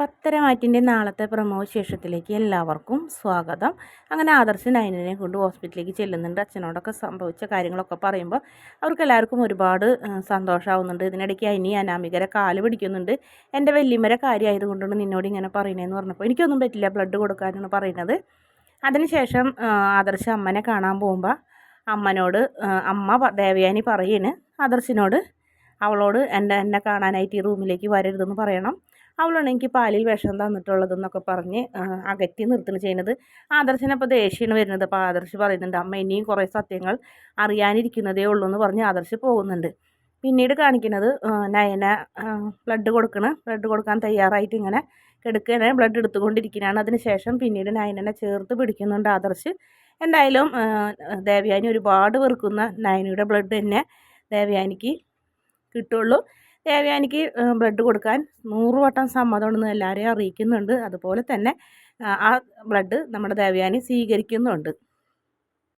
പത്തരമാറ്റിന്റെ നാളത്തെ പ്രമോ വിശേഷത്തിലേക്ക് എല്ലാവർക്കും സ്വാഗതം. അങ്ങനെ ആദർശ് നയനിനെ കൊണ്ട് ഹോസ്പിറ്റലിലേക്ക് ചെല്ലുന്നുണ്ട്. അച്ഛനോടൊക്കെ സംഭവിച്ച കാര്യങ്ങളൊക്കെ പറയുമ്പോൾ അവർക്ക് എല്ലാവർക്കും ഒരുപാട് സന്തോഷമാവുന്നുണ്ട് ഇതിനിടയ്ക്ക് അനി അനാമികരെ കാൽ പിടിക്കുന്നുണ്ട്. എന്റെ വല്യമ്മരെ കാര്യമായതുകൊണ്ടാണ് നിന്നോട് ഇങ്ങനെ പറയണതെന്ന് പറഞ്ഞപ്പോൾ എനിക്കൊന്നും പറ്റില്ല ബ്ലഡ് കൊടുക്കാനാണ് പറയുന്നത്. അതിനുശേഷം ആദർശ് അമ്മനെ കാണാൻ പോകുമ്പോൾ അമ്മനോട് അമ്മ ദേവയാനി പറയണ് ആദർശിനോട് അവളോട് എന്റെ എന്നെ കാണാനായിട്ട് ഈ റൂമിലേക്ക് വരരുതെന്ന് പറയണം. അവളാണ് എനിക്ക് പാലിൽ വിഷം തന്നിട്ടുള്ളതെന്നൊക്കെ പറഞ്ഞ് അകറ്റി നിർത്തുന്നു ചെയ്യുന്നത്. ആദർശനപ്പോൾ ദേഷ്യമാണ് വരുന്നത്. അപ്പോൾ ആദർശ് പറയുന്നുണ്ട് അമ്മ ഇനിയും കുറേ സത്യങ്ങൾ അറിയാനിരിക്കുന്നതേ ഉള്ളൂ എന്ന് പറഞ്ഞ് ആദർശ് പോകുന്നുണ്ട്. പിന്നീട് കാണിക്കുന്നത് നയന ബ്ലഡ് കൊടുക്കണം. ബ്ലഡ് കൊടുക്കാൻ തയ്യാറായിട്ട് ഇങ്ങനെ കിടക്കുകയാണ്. ബ്ലഡ് എടുത്തുകൊണ്ടിരിക്കുകയാണ്. അതിനുശേഷം പിന്നീട് നയനനെ ചേർത്ത് പിടിക്കുന്നുണ്ട് ആദർശ്. എന്തായാലും ദേവയാനി ഒരുപാട് വെറുക്കുന്ന നയനയുടെ ബ്ലഡ് തന്നെ ദേവയാനിക്ക് കിട്ടുള്ളൂ. ദേവയാനിക്ക് ബ്ലഡ് കൊടുക്കാൻ നൂറ് വട്ടം സമ്മതമുണ്ടെന്ന് എല്ലാവരെയും അറിയിക്കുന്നുണ്ട്. അതുപോലെ തന്നെ ആ ബ്ലഡ് നമ്മുടെ ദേവയാനി സ്വീകരിക്കുന്നുണ്ട്.